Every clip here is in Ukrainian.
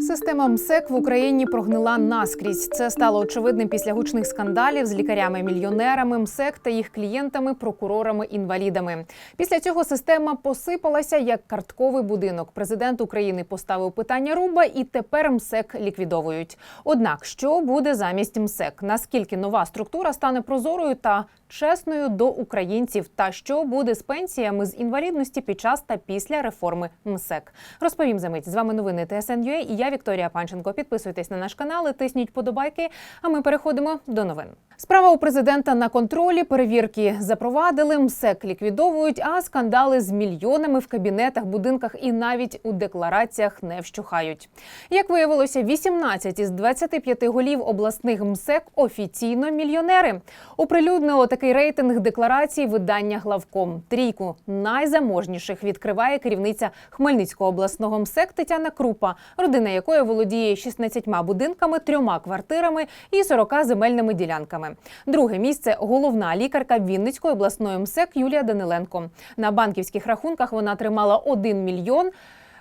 Система МСЕК в Україні прогнила наскрізь. Це стало очевидним після гучних скандалів з лікарями-мільйонерами, МСЕК та їх клієнтами, прокурорами-інвалідами. Після цього система посипалася як картковий будинок. Президент України поставив питання руба, і тепер МСЕК ліквідовують. Однак, що буде замість МСЕК? Наскільки нова структура стане прозорою та чесною до українців? Та що буде з пенсіями з інвалідності під час та після реформи МСЕК? Розповім за мить. З вами новини ТСНЮА і я Вікторія Панченко. Підписуйтесь на наш канал, і тисніть подобайки. А ми переходимо до новин. Справа у президента на контролі. Перевірки запровадили, МСЕК ліквідовують, а скандали з мільйонами в кабінетах, будинках і навіть у деклараціях не вщухають. Як виявилося, 18 із 25 голів обласних МСЕК офіційно мільйонери. Оприлюднило такий рейтинг декларацій видання главком. Трійку найзаможніших відкриває керівниця Хмельницького обласного МСЕК Тетяна Крупа, родина якої володіє 16 будинками, трьома квартирами і 40 земельними ділянками. Друге місце головна лікарка Вінницької обласної МСЕК Юлія Даниленко. На банківських рахунках вона тримала 1 мільйон.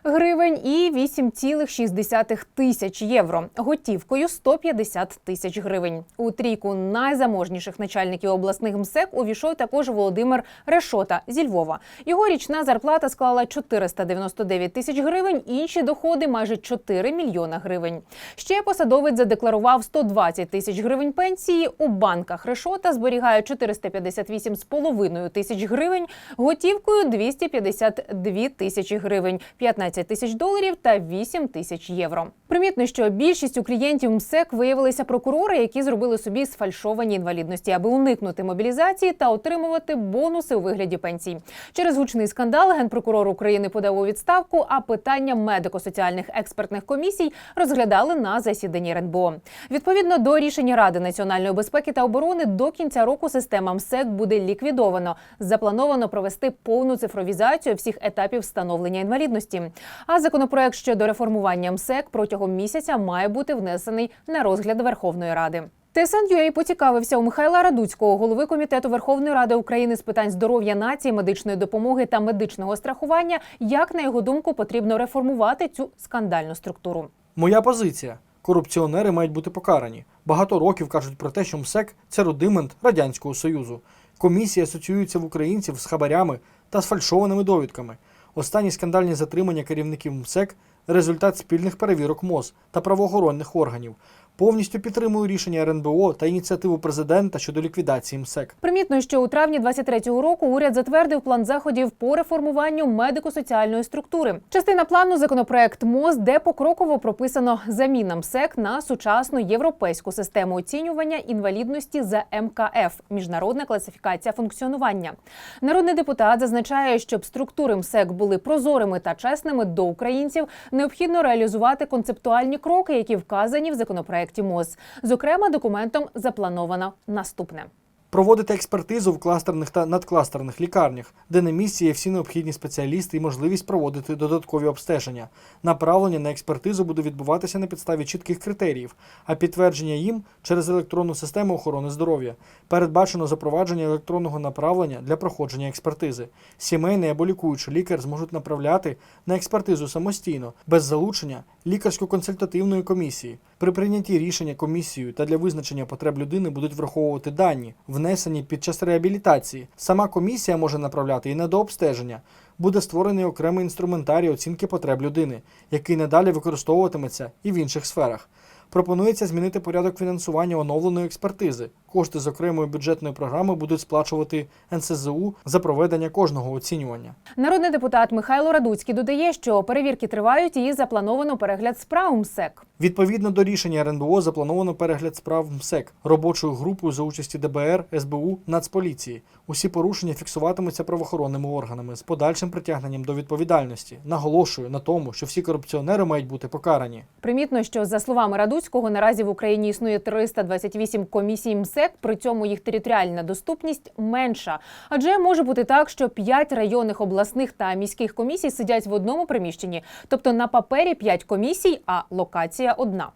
Гривень і 8,6 тисяч євро. Готівкою 150 тисяч гривень. У трійку найзаможніших начальників обласних МСЕК увійшов також Володимир Решота зі Львова. Його річна зарплата склала 499 тисяч гривень. Інші доходи майже 4 мільйона гривень. Ще посадовець задекларував 120 тисяч гривень пенсії. У банках Решота зберігає 458,5 тисяч гривень, готівкою 252 тисячі гривень, 15 тисяч доларів та 8 тисяч євро. Примітно, що більшість у клієнтів МСЕК виявилися прокурори, які зробили собі сфальшовані інвалідності, аби уникнути мобілізації та отримувати бонуси у вигляді пенсій. Через гучний скандал генпрокурор України подав у відставку, а питання медико-соціальних експертних комісій розглядали на засіданні РНБО. Відповідно до рішення Ради національної безпеки та оборони до кінця року система МСЕК буде ліквідовано. Заплановано провести повну цифровізацію всіх етапів встановлення інвалідності. А законопроект щодо реформування МСЕК протягом місяця має бути внесений на розгляд Верховної Ради. ТСН.UA поцікавився у Михайла Радуцького, голови комітету Верховної Ради України з питань здоров'я нації, медичної допомоги та медичного страхування, як на його думку потрібно реформувати цю скандальну структуру. Моя позиція: корупціонери мають бути покарані. Багато років кажуть про те, що МСЕК це рудимент радянського союзу. Комісія асоціюється в українців з хабарями та з фальшованими довідками. Останні скандальні затримання керівників МСЕК результат спільних перевірок МОЗ та правоохоронних органів. Повністю підтримую рішення РНБО та ініціативу президента щодо ліквідації МСЕК. Примітно, що у травні 23-го року уряд затвердив план заходів по реформуванню медико-соціальної структури. Частина плану законопроект МОЗ, де покроково прописано заміна МСЕК на сучасну європейську систему оцінювання інвалідності за МКФ міжнародна класифікація функціонування. Народний депутат зазначає, щоб структури МСЕК були прозорими та чесними до українців, необхідно реалізувати концептуальні кроки, які вказані в законопроекті МОЗ. Зокрема, документом заплановано наступне. Проводити експертизу в кластерних та надкластерних лікарнях, де на місці є всі необхідні спеціалісти і можливість проводити додаткові обстеження. Направлення на експертизу буде відбуватися на підставі чітких критеріїв, а підтвердження їм через електронну систему охорони здоров'я. Передбачено запровадження електронного направлення для проходження експертизи. Сімейний або лікуючий лікар зможуть направляти на експертизу самостійно, без залучення лікарсько-консультативної комісії. При прийнятті рішення комісією та для визначення потреб людини будуть враховувати дані, внесені під час реабілітації. Сама комісія може направляти і на дообстеження. Буде створений окремий інструментарій оцінки потреб людини, який надалі використовуватиметься і в інших сферах. Пропонується змінити порядок фінансування оновленої експертизи. Кошти з окремої бюджетної програми будуть сплачувати НСЗУ за проведення кожного оцінювання. Народний депутат Михайло Радуцький додає, що перевірки тривають і заплановано перегляд справ МСЕК. Відповідно до рішення РНБО заплановано перегляд справ МСЕК робочою групою за участі ДБР, СБУ, Нацполіції. Усі порушення фіксуватимуться правоохоронними органами з подальшим притягненням до відповідальності. Наголошую на тому, що всі корупціонери мають бути покарані. Примітно, що за словами Радуцького, наразі в Україні існує 328 комісій МСЕК, при цьому їх територіальна доступність менша. Адже може бути так, що 5 районних обласних та міських комісій сидять в одному приміщенні, тобто на папері 5 комісій, а локація одна.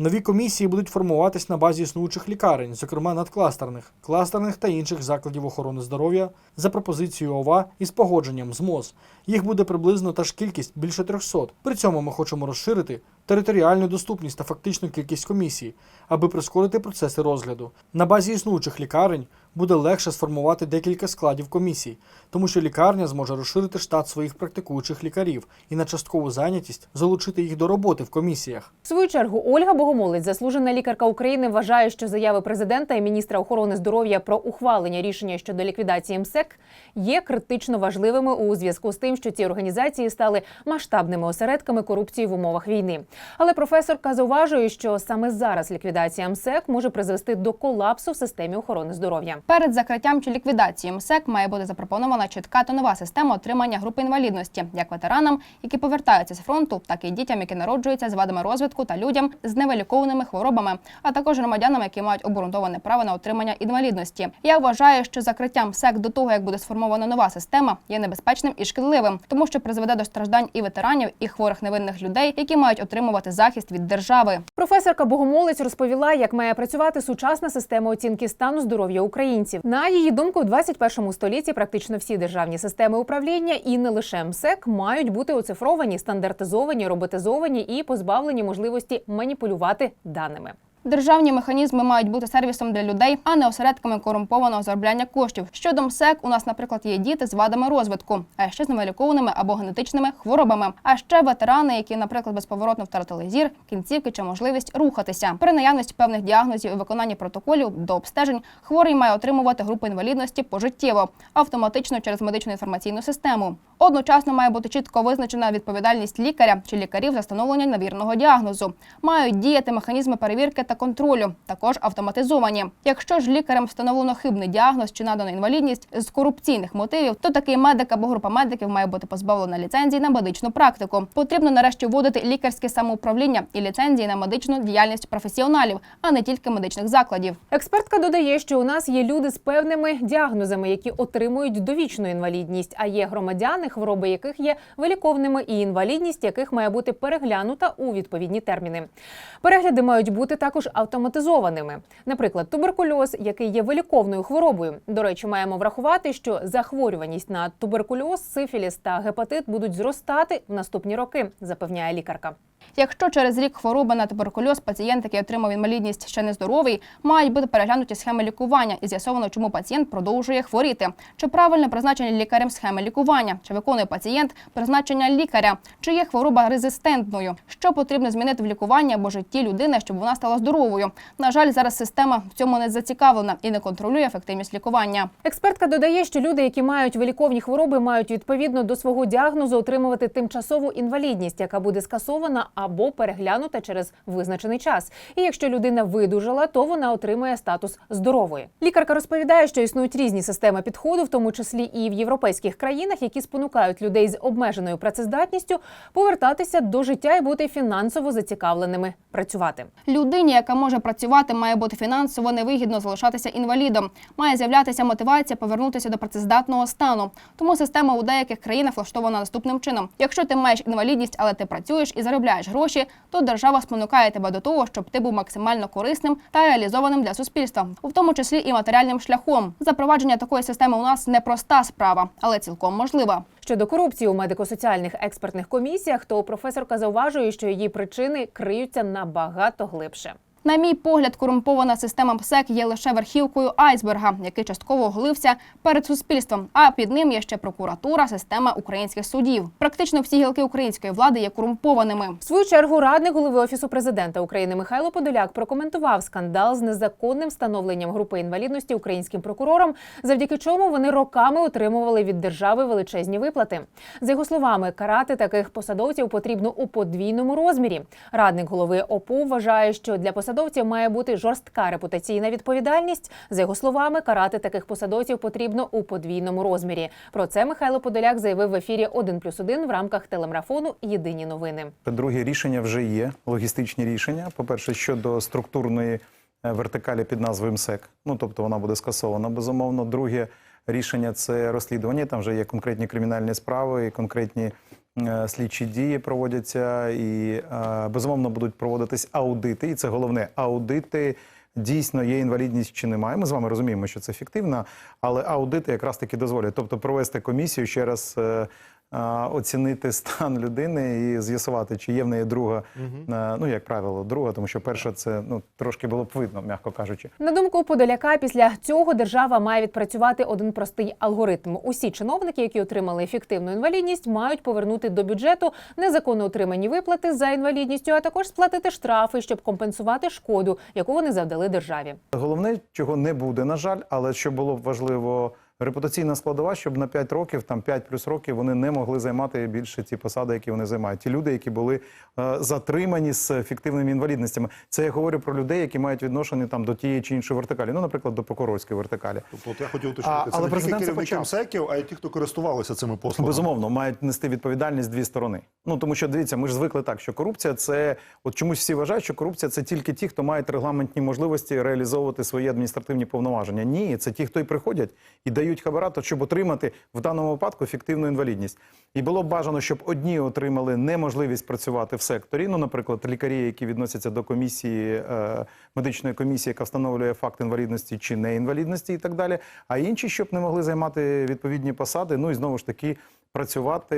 Нові комісії будуть формуватись на базі існуючих лікарень, зокрема надкластерних, кластерних та інших закладів охорони здоров'я за пропозицією ОВА із погодженням з МОЗ. Їх буде приблизно та ж кількість більше 300. При цьому ми хочемо розширити територіальну доступність та фактичну кількість комісій, аби прискорити процеси розгляду. На базі існуючих лікарень буде легше сформувати декілька складів комісій, тому що лікарня зможе розширити штат своїх практикуючих лікарів і на часткову зайнятість залучити їх до роботи в комісіях. В свою чергу Ольга Богомолець, заслужена лікарка України, вважає, що заяви президента і міністра охорони здоров'я про ухвалення рішення щодо ліквідації МСЕК є критично важливими у зв'язку з тим, що ці організації стали масштабними осередками корупції в умовах війни. Але професорка зауважує, що саме зараз ліквідація МСЕК може призвести до колапсу в системі охорони здоров'я. Перед закриттям чи ліквідацією МСЕК має бути запропонована чітка та нова система отримання групи інвалідності як ветеранам, які повертаються з фронту, так і дітям, які народжуються з вадами розвитку та людям з невиліковними хворобами, а також громадянам, які мають обґрунтоване право на отримання інвалідності. Я вважаю, що закриття МСЕК до того, як буде сформована нова система, є небезпечним і шкідливим, тому що призведе до страждань і ветеранів, і хворих невинних людей, які мають отримувати захист від держави. Професорка Богомолець розповіла, як має працювати сучасна система оцінки стану здоров'я українців. На її думку, в 21 столітті практично всі державні системи управління і не лише МСЕК мають бути оцифровані, стандартизовані, роботизовані і позбавлені можливості маніпулювати даними. Державні механізми мають бути сервісом для людей, а не осередками корумпованого заробляння коштів. Щодо МСЕК, у нас, наприклад, є діти з вадами розвитку, а ще з невилікованими або генетичними хворобами. А ще ветерани, які, наприклад, безповоротно втратили зір, кінцівки чи можливість рухатися. При наявності певних діагнозів і виконанні протоколів до обстежень хворий має отримувати групу інвалідності пожиттєво, автоматично через медичну інформаційну систему. Одночасно має бути чітко визначена відповідальність лікаря чи лікарів за встановлення навірного діагнозу. Мають діяти механізми перевірки та контролю, також автоматизовані. Якщо ж лікарем встановлено хибний діагноз чи надано інвалідність з корупційних мотивів, то такий медик або група медиків має бути позбавлена ліцензії на медичну практику. Потрібно нарешті вводити лікарське самоуправління і ліцензії на медичну діяльність професіоналів, а не тільки медичних закладів. Експертка додає, що у нас є люди з певними діагнозами, які отримують довічну інвалідність, а є громадяни, хвороби яких є виліковними, і інвалідність яких має бути переглянута у відповідні терміни. Перегляди мають бути також автоматизованими. Наприклад, туберкульоз, який є виліковною хворобою. До речі, маємо врахувати, що захворюваність на туберкульоз, сифіліс та гепатит будуть зростати в наступні роки, запевняє лікарка. Якщо через рік хвороби на туберкульоз пацієнт, який отримав інвалідність, ще не здоровий, мають бути переглянуті схеми лікування і з'ясовано, чому пацієнт продовжує хворіти. Чи правильно призначені лікарем схеми лікування, чи виконує пацієнт призначення лікаря, чи є хвороба резистентною, що потрібно змінити в лікуванні або житті людини, щоб вона стала здоровою. На жаль, зараз система в цьому не зацікавлена і не контролює ефективність лікування. Експертка додає, що люди, які мають виліковні хвороби, мають відповідно до свого діагнозу отримувати тимчасову інвалідність, яка буде скасована або переглянута через визначений час. І якщо людина видужала, то вона отримує статус здорової. Лікарка розповідає, що існують різні системи підходу, в тому числі і в європейських країнах, які спонукають людей з обмеженою працездатністю повертатися до життя і бути фінансово зацікавленими працювати. Людині, яка може працювати, має бути фінансово невигідно залишатися інвалідом. Має з'являтися мотивація повернутися до працездатного стану. Тому система у деяких країнах влаштована наступним чином: якщо ти маєш інвалідність, але ти працюєш і заробляєш гроші, то держава спонукає тебе до того, щоб ти був максимально корисним та реалізованим для суспільства, в тому числі і матеріальним шляхом. Запровадження такої системи у нас непроста справа, але цілком можлива. Щодо корупції у медико-соціальних експертних комісіях, то професорка зауважує, що її причини криються набагато глибше. На мій погляд, корумпована система МСЕК є лише верхівкою айсберга, який частково оголився перед суспільством. А під ним є ще прокуратура, система українських судів. Практично всі гілки української влади є корумпованими. В свою чергу радник голови офісу президента України Михайло Подоляк прокоментував скандал з незаконним встановленням групи інвалідності українським прокурорам, завдяки чому вони роками отримували від держави величезні виплати. За його словами, карати таких посадовців потрібно у подвійному розмірі. Радник голови ОПУ вважає, що для посадовців має бути жорстка репутаційна відповідальність. За його словами, карати таких посадовців потрібно у подвійному розмірі. Про це Михайло Подоляк заявив в ефірі «1 плюс 1» в рамках телемарафону Єдині новини. Друге рішення вже є логістичні рішення. По-перше, щодо структурної е, вертикалі під назвою МСЕК. Ну тобто вона буде скасована безумовно. Друге рішення це розслідування. Там вже є конкретні кримінальні справи, і конкретні слідчі дії проводяться, і е, безумовно будуть проводитись аудити. І це головне аудити. Дійсно, є інвалідність чи немає. Ми з вами розуміємо, що це фіктивно, але аудити якраз таки дозволять. Тобто провести комісію ще раз е, оцінити стан людини і з'ясувати, чи є в неї друга, е, ну як правило, друга, тому що перша це ну трошки було б видно, м'яко кажучи. На думку Подоляка, після цього держава має відпрацювати один простий алгоритм. Усі чиновники, які отримали ефективну інвалідність, мають повернути до бюджету незаконно отримані виплати за інвалідністю, а також сплатити штрафи, щоб компенсувати шкоду, яку вони завдали державі. Головне, чого не буде, на жаль, але що було б важливо, репутаційна складова, щоб на 5 років, там 5 плюс років, вони не могли займати більше ті посади, які вони займають. Ті люди, які були е, затримані з фіктивними інвалідностями. Це я говорю про людей, які мають відношення там до тієї чи іншої вертикалі. Ну, наприклад, до прокурорської вертикалі. Тобто, от я хотів уточнити, це але не тільки керівники почав. А й ті, хто користувалися цими послугами. Безумовно, мають нести відповідальність дві сторони. Ну тому що дивіться, ми ж звикли так, що корупція це от чомусь всі вважають, що корупція це тільки ті, хто мають регламентні можливості реалізовувати свої адміністративні повноваження. Ні, це ті, хто й приходять і дають хабарато, щоб отримати в даному випадку фіктивну інвалідність. І було б бажано, щоб одні отримали неможливість працювати в секторі. Ну, наприклад, лікарі, які відносяться до комісії е, медичної комісії, яка встановлює факт інвалідності чи неінвалідності, і так далі. А інші, щоб не могли займати відповідні посади. Ну і знову ж таки працювати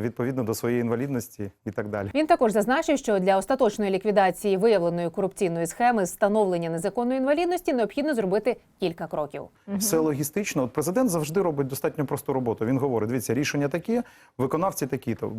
відповідно до своєї інвалідності і так далі. Він також зазначив, що для остаточної ліквідації виявленої корупційної схеми з встановлення незаконної інвалідності необхідно зробити кілька кроків. Все логістично. От президент завжди робить достатньо просту роботу. Він говорить: дивіться, рішення такі, виконавці такі. То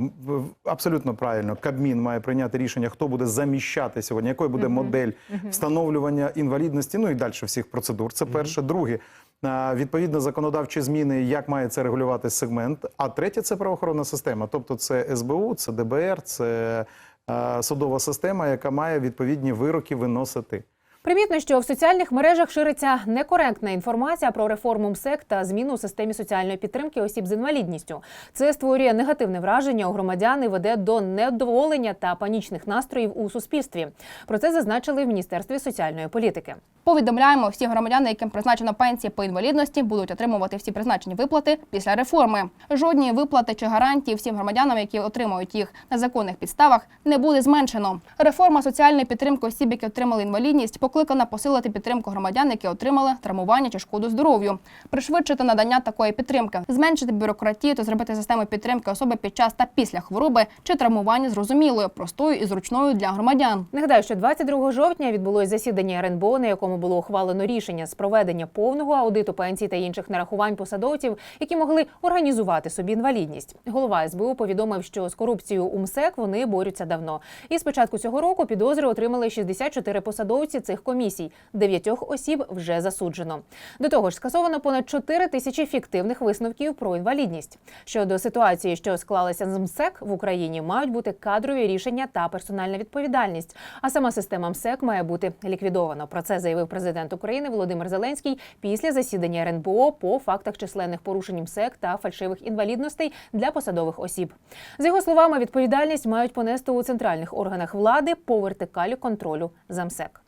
абсолютно правильно. Кабмін має прийняти рішення, хто буде заміщати сьогодні, якою буде модель встановлювання інвалідності. Ну і далі всіх процедур. Це перше. Друге. А, Відповідно, законодавчі зміни, як має це регулювати сегмент. А третє це правоохоронна система. Тобто, це СБУ, це ДБР, це е, судова система, яка має відповідні вироки виносити. Примітно, що в соціальних мережах шириться некоректна інформація про реформу МСЕК та зміну у системі соціальної підтримки осіб з інвалідністю. Це створює негативне враження у громадян і веде до недоволення та панічних настроїв у суспільстві. Про це зазначили в міністерстві соціальної політики. Повідомляємо, всі громадяни, яким призначено пенсії по інвалідності, будуть отримувати всі призначені виплати після реформи. Жодні виплати чи гарантії всім громадянам, які отримують їх на законних підставах, не буде зменшено. Реформа соціальної підтримки осіб, які отримали інвалідність, покликана посилити підтримку громадян, які отримали травмування чи шкоду здоров'ю, пришвидшити надання такої підтримки, зменшити бюрократію та зробити систему підтримки особи під час та після хвороби чи травмування зрозумілою, простою і зручною для громадян. Нагадаю, що 22 жовтня відбулось засідання РНБО, на якому було ухвалено рішення з проведення повного аудиту пенсій та інших нарахувань посадовців, які могли організувати собі інвалідність. Голова СБУ повідомив, що з корупцією у МСЕК вони борються давно. І з початку цього року підозри отримали 64 посадовці цих комісій. Дев'ятьох осіб вже засуджено. До того ж, скасовано понад 4 тисячі фіктивних висновків про інвалідність. Щодо ситуації, що склалася з МСЕК в Україні, мають бути кадрові рішення та персональна відповідальність. А сама система МСЕК має бути ліквідована. Про це заявив президент України Володимир Зеленський після засідання РНБО по фактах численних порушень МСЕК та фальшивих інвалідностей для посадових осіб. З його словами, відповідальність мають понести у центральних органах влади по вертикалі контролю за МСЕК.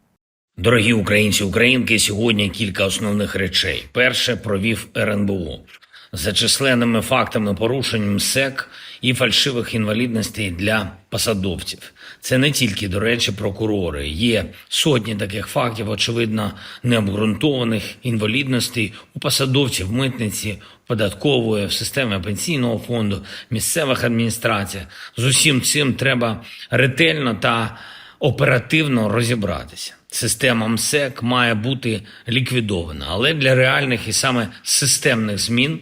Дорогі українці українки, сьогодні кілька основних речей. Перше провів РНБО за численними фактами порушень МСЕК і фальшивих інвалідностей для посадовців. Це не тільки, до речі, прокурори. Є сотні таких фактів, очевидно, необґрунтованих інвалідностей у посадовців митниці, податкової, в системі пенсійного фонду, місцевих адміністраціях. З усім цим треба ретельно та оперативно розібратися. Система МСЕК має бути ліквідована, але для реальних і саме системних змін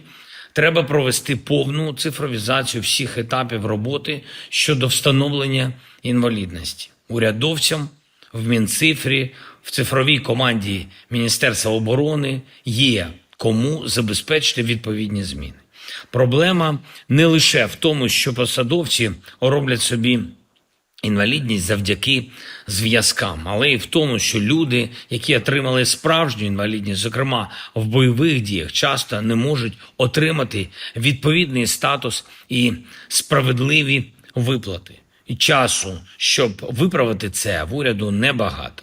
треба провести повну цифровізацію всіх етапів роботи щодо встановлення інвалідності урядовцям в Мінцифрі, в цифровій команді Міністерства оборони є кому забезпечити відповідні зміни. Проблема не лише в тому, що посадовці роблять собі інвалідність завдяки зв'язкам, але й в тому, що люди, які отримали справжню інвалідність, зокрема в бойових діях, часто не можуть отримати відповідний статус і справедливі виплати. І часу, щоб виправити це, в уряду небагато.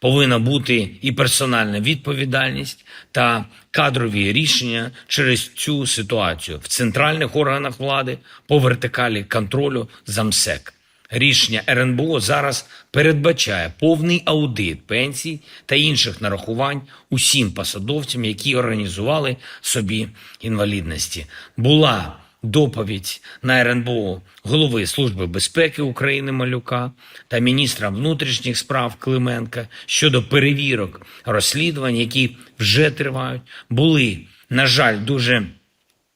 Повинна бути і персональна відповідальність та кадрові рішення через цю ситуацію в центральних органах влади по вертикалі контролю за МСЕК. Рішення РНБО зараз передбачає повний аудит пенсій та інших нарахувань усім посадовцям, які організували собі інвалідності. Була доповідь на РНБО голови Служби безпеки України Малюка та міністра внутрішніх справ Клименка щодо перевірок розслідувань, які вже тривають, були, на жаль, дуже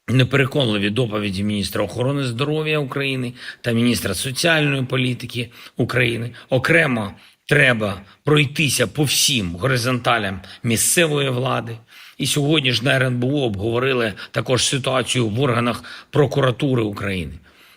непереконливі доповіді міністра охорони здоров'я України та міністра соціальної політики України. Окремо треба пройтися по всім горизонталям місцевої влади. І сьогодні ж на РНБО обговорили також ситуацію в органах прокуратури України.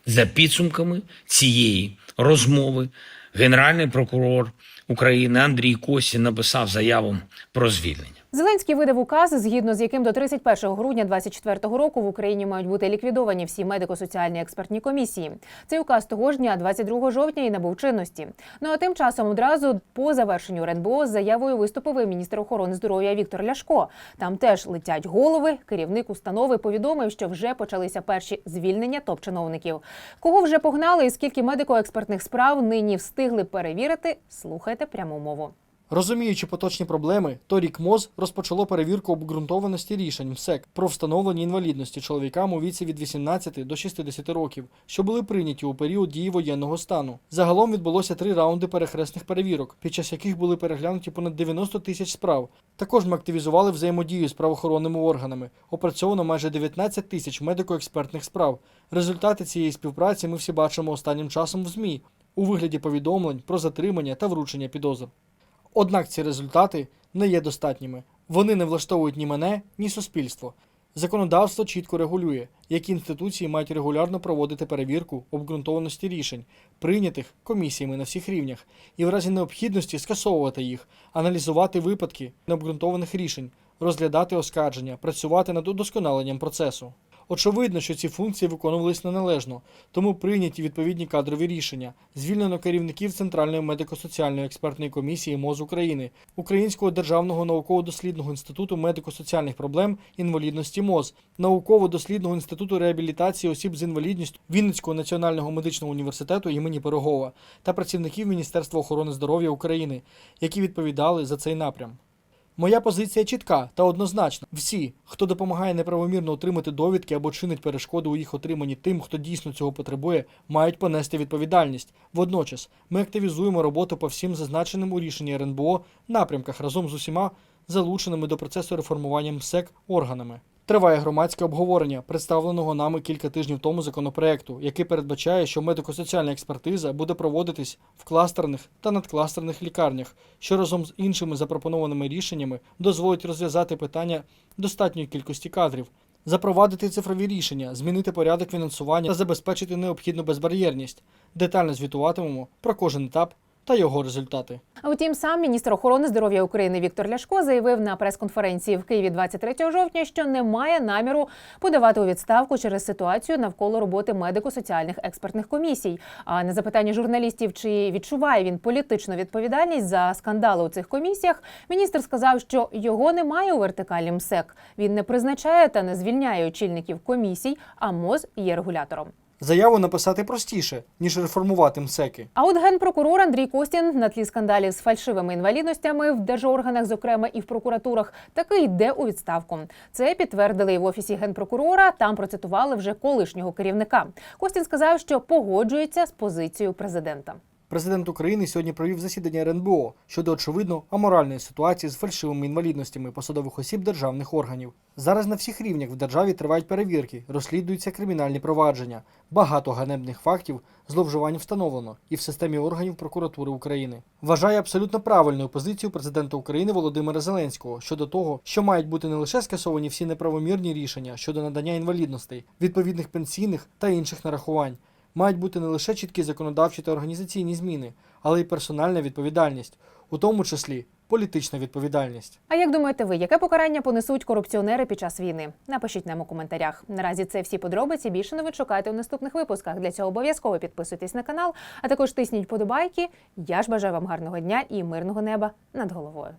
За підсумками цієї розмови генеральний прокурор України Андрій Косін написав заяву про звільнення. Зеленський видав указ, згідно з яким до 31 грудня 2024 року в Україні мають бути ліквідовані всі медико-соціальні експертні комісії. Цей указ того ж дня, 22 жовтня, і набув чинності. Ну а тим часом одразу по завершенню РНБО з заявою виступив міністр охорони здоров'я Віктор Ляшко. Там теж летять голови. Керівник установи повідомив, що вже почалися перші звільнення топ-чиновників. Кого вже погнали і скільки медико-експертних справ нині встигли перевірити? Слухайте пряму мову. Розуміючи поточні проблеми, торік МОЗ розпочало перевірку обґрунтованості рішень МСЕК про встановлення інвалідності чоловікам у віці від 18 до 60 років, що були прийняті у період дії воєнного стану. Загалом відбулося три раунди перехресних перевірок, під час яких були переглянуті понад 90 тисяч справ. Також ми активізували взаємодію з правоохоронними органами. Опрацьовано майже 19 тисяч медико-експертних справ. Результати цієї співпраці ми всі бачимо останнім часом в ЗМІ у вигляді повідомлень про затримання та вручення підозр. Однак ці результати не є достатніми. Вони не влаштовують ні мене, ні суспільство. Законодавство чітко регулює, які інституції мають регулярно проводити перевірку обґрунтованості рішень, прийнятих комісіями на всіх рівнях, і в разі необхідності скасовувати їх, аналізувати випадки необґрунтованих рішень, розглядати оскарження, працювати над удосконаленням процесу. Очевидно, що ці функції виконувались неналежно, тому прийняті відповідні кадрові рішення. Звільнено керівників Центральної медико-соціальної експертної комісії МОЗ України, Українського державного науково-дослідного інституту медико-соціальних проблем інвалідності МОЗ, науково-дослідного інституту реабілітації осіб з інвалідністю Вінницького національного медичного університету імені Пирогова та працівників Міністерства охорони здоров'я України, які відповідали за цей напрям. Моя позиція чітка та однозначна. Всі, хто допомагає неправомірно отримати довідки або чинить перешкоду у їх отриманні тим, хто дійсно цього потребує, мають понести відповідальність. Водночас, ми активізуємо роботу по всім зазначеним у рішенні РНБО напрямках разом з усіма залученими до процесу реформування МСЕК органами. Триває громадське обговорення представленого нами кілька тижнів тому законопроекту, який передбачає, що медико-соціальна експертиза буде проводитись в кластерних та надкластерних лікарнях, що разом з іншими запропонованими рішеннями дозволить розв'язати питання достатньої кількості кадрів, запровадити цифрові рішення, змінити порядок фінансування та забезпечити необхідну безбар'єрність. Детально звітуватимемо про кожен етап та його результати. Втім, сам міністр охорони здоров'я України Віктор Ляшко заявив на прес-конференції в Києві 23 жовтня, що не має наміру подавати у відставку через ситуацію навколо роботи медико-соціальних експертних комісій. А на запитання журналістів, чи відчуває він політичну відповідальність за скандали у цих комісіях, міністр сказав, що його немає у вертикалі МСЕК. Він не призначає та не звільняє очільників комісій, а МОЗ є регулятором. Заяву написати простіше, ніж реформувати МСЕКи. А от генпрокурор Андрій Костін на тлі скандалів з фальшивими інвалідностями в держорганах, зокрема і в прокуратурах, таки йде у відставку. Це підтвердили в офісі генпрокурора. Там процитували вже колишнього керівника. Костін сказав, що погоджується з позицією президента. Президент України сьогодні провів засідання РНБО щодо очевидно аморальної ситуації з фальшивими інвалідностями посадових осіб державних органів. Зараз на всіх рівнях в державі тривають перевірки, розслідуються кримінальні провадження. Багато ганебних фактів зловживань встановлено і в системі органів прокуратури України. Вважає абсолютно правильною позицію президента України Володимира Зеленського щодо того, що мають бути не лише скасовані всі неправомірні рішення щодо надання інвалідностей, відповідних пенсійних та інших нарахувань. Мають бути не лише чіткі законодавчі та організаційні зміни, але й персональна відповідальність, у тому числі політична відповідальність. А як думаєте ви, яке покарання понесуть корупціонери під час війни? Напишіть нам у коментарях. Наразі це всі подробиці. Більше новин шукайте у наступних випусках. Для цього обов'язково підписуйтесь на канал, а також тисніть подобайки. Я ж бажаю вам гарного дня і мирного неба над головою.